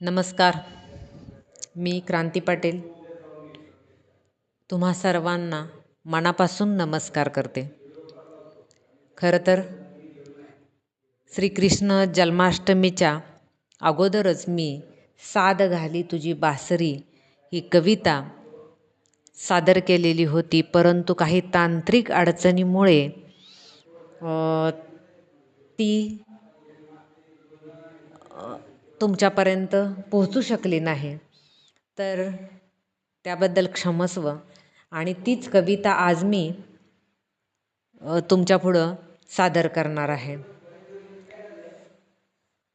नमस्कार. मी क्रांती पाटील. तुम्हा सर्वांना मनापासून नमस्कार करते. खरं तर श्रीकृष्ण जन्माष्टमीच्या अगोदरच मी साद घाली तुझी बासरी ही कविता सादर केलेली होती. परंतु काही तांत्रिक अडचणीमुळे ती तुमच्यापर्यंत पोहोचू शकली नाही. तर त्याबद्दल क्षमस्व. आणि तीच कविता आज मी तुमच्यापुढं सादर करणार आहे.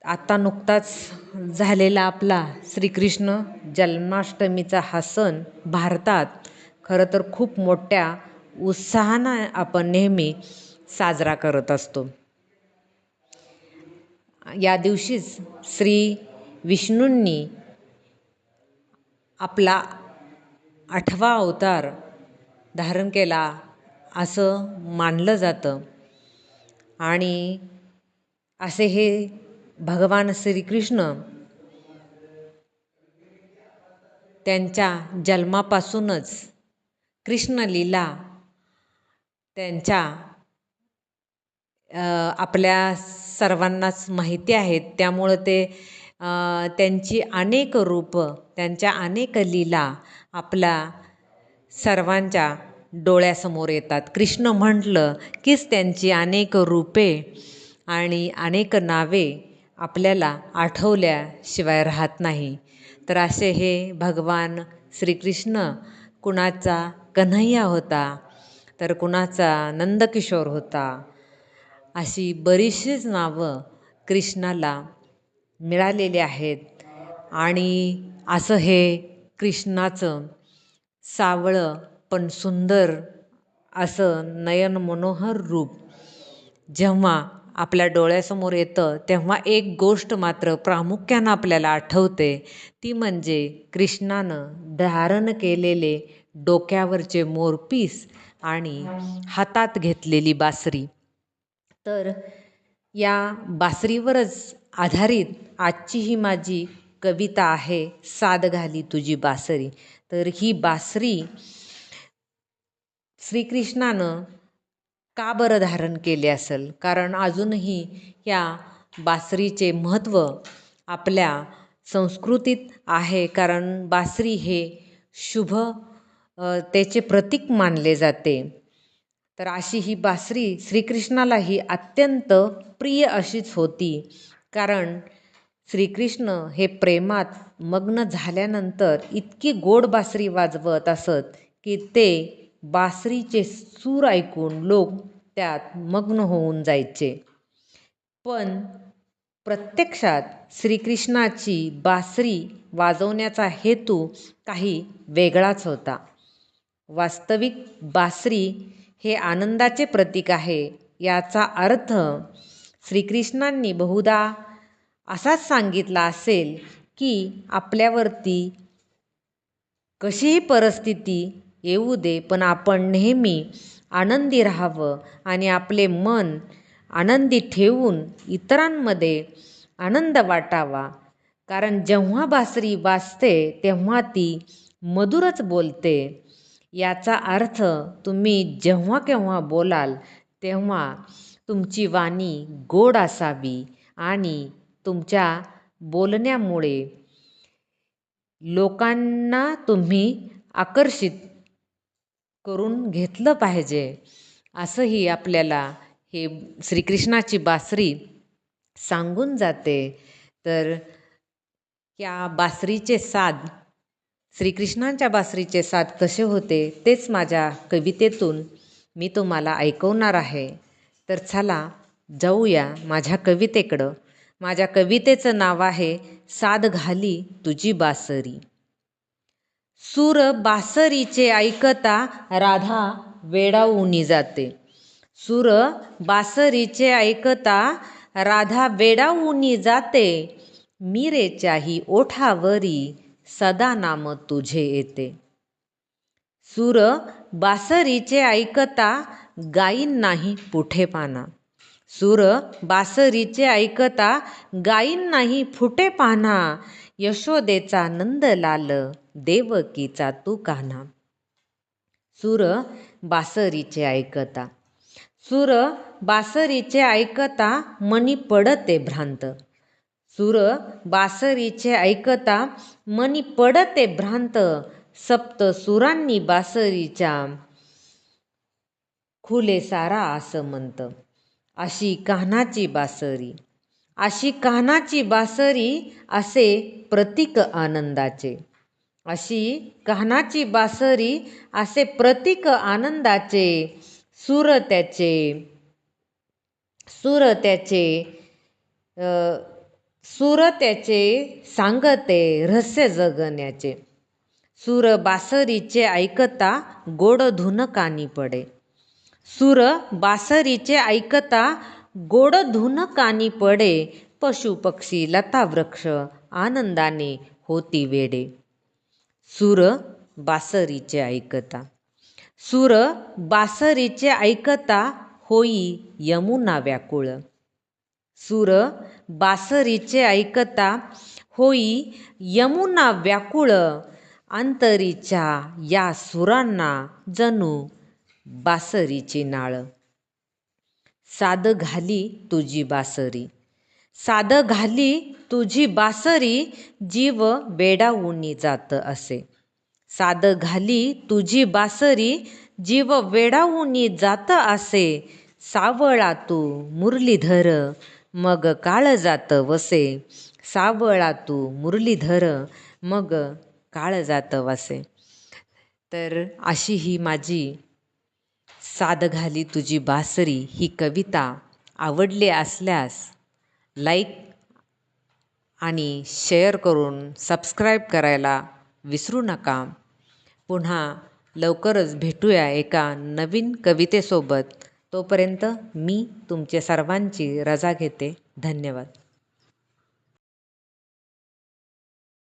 आत्ता नुकताच झालेला आपला श्रीकृष्ण जन्माष्टमीचा हा सण भारतात खरं तर खूप मोठ्या उत्साहानं आपण नेहमी साजरा करत असतो. या दिवशीच श्री विष्णूंनी आपला आठवा अवतार धारण केला असं मानलं जातं. आणि असे हे भगवान श्रीकृष्ण त्यांच्या जन्मापासूनच कृष्णलीला त्यांच्या आपल्या सर्वांनाच माहिती आहेत. त्यामुळं ते त्यांची अनेक रूपं त्यांच्या अनेक लीला आपल्या सर्वांच्या डोळ्यासमोर येतात. कृष्ण म्हटलं कीच त्यांची अनेक रूपे आणि अनेक नावे आपल्याला आठवल्याशिवाय राहत नाही. तर असे हे भगवान श्रीकृष्ण कुणाचा कन्हैया होता तर कुणाचा नंदकिशोर होता अशी बरीचशीच नावं कृष्णाला मिळालेली आहेत. आणि असं हे कृष्णाचं सावळं पण सुंदर असं नयन मनोहर रूप जेव्हा आपल्या डोळ्यासमोर येतं तेव्हा एक गोष्ट मात्र प्रामुख्यानं आपल्याला आठवते. ती म्हणजे कृष्णानं धारण केलेले डोक्यावरचे मोरपीस आणि हातात घेतलेली बासरी. तर या बासरीवरच आधारित आजची ही माझी कविता आहे साद घाली तुझी बासरी. तर ही बासरी श्रीकृष्णानं का बरं धारण केले असेल? कारण अजूनही या बासरीचे महत्त्व आपल्या संस्कृतीत आहे. कारण बासरी हे शुभ त्याचे प्रतीक मानले जाते. तर अशी ही बासरी श्रीकृष्णालाही अत्यंत प्रिय अशीच होती. कारण श्रीकृष्ण हे प्रेमात मग्न झाल्यानंतर इतकी गोड बासरी वाजवत असत की ते बासरीचे सूर ऐकून लोक त्यात मग्न होऊन जायचे. पण प्रत्यक्षात श्रीकृष्णाची बासरी वाजवण्याचा हेतू काही वेगळाच होता. वास्तविक बासरी हे आनंदाचे प्रतीक आहे. याचा अर्थ श्रीकृष्णांनी बहुधा असाच सांगितला असेल की आपल्यावरती कशीही परिस्थिती येऊ दे पण आपण नेहमी आनंदी राहावं आणि आपले मन आनंदी ठेवून इतरांमध्ये आनंद वाटावा. कारण जेव्हा बासरी वाजते तेव्हा ती मधुरच बोलते. याचा अर्थ तुम्ही जेव्हा केव्हा बोलाल तेव्हा तुमची वाणी गोड असावी आणि तुमच्या बोलण्यामुळे लोकांना तुम्ही आकर्षित करून घेतलं पाहिजे. असंही आपल्याला हे श्रीकृष्णाची बासरी सांगून जाते. तर त्या बासरीचे साद श्रीकृष्णांच्या बासरीचे साथ कसे होते तेच माझ्या कवितेतून मी तुम्हाला ऐकवणार आहे. तर चला जाऊया माझ्या कवितेकडं. माझ्या कवितेचं नाव आहे साध घाली तुझी बासरी. सूर बासरीचे ऐकता राधा वेडावूनी जाते. सूर बासरीचे ऐकता राधा वेडावूनी जाते. मीरेच्याही ओठावरी सदा नाम तुझे येते. सूर बासरीचे ऐकता गाईन नाही पुठे पाना. सूर बासरीचे ऐकता गाईन नाही फुटे पाना. यशोदेचा नंदलाल देवकीचा तू कान्हा सूर बासरीचे ऐकता. सूर बासरीचे ऐकता मनी पडते भ्रांत. सुर बासरीचे ऐकता मनी पडते भ्रांत सप्त सुरांनी बासरीच्या. खुले सारा आसमंत अशी कान्हाची बासरी. अशी कान्हाची बासरी असे प्रतीक आनंदाचे. अशी कान्हाची बासरी असे प्रतीक आनंदाचे. सुर त्याचे सुर त्याचे सूर त्याचे सांगते रहस्य जगण्याचे. सूर बासरीचे ऐकता गोड धुन कानी पडे. सूर बासरीचे ऐकता गोड धुन कानी पडे पशु पक्षी लता वृक्ष आनंदाने होती वेडे. सूर बासरीचे ऐकता. सूर बासरीचे ऐकता होई यमुना व्याकुळ. सुर बासरीचे ऐकता होई यमुना व्याकुळ अंतरीच्या या सुरांना जणू बासरीची नाळ. साद घाली तुझी बासरी. साद घाली तुझी बासरी जीव वेडावूनी जात असे. साद घाली तुझी बासरी जीव वेडावूनी जात असे. सावळा तू मुरलीधर मग काळ जात वसे सावळा तू मुरलीधर मग काळ जात वसे. तर अशी ही माझी साद घाली तुझी बासरी ही कविता आवडली असल्यास लाईक आणि शेअर करून सबस्क्राईब करायला विसरू नका. पुन्हा लवकरच भेटूया एका नवीन कवितेसोबत. तोपर्यंत मी तुमचे सर्वांची रजा घेते. धन्यवाद.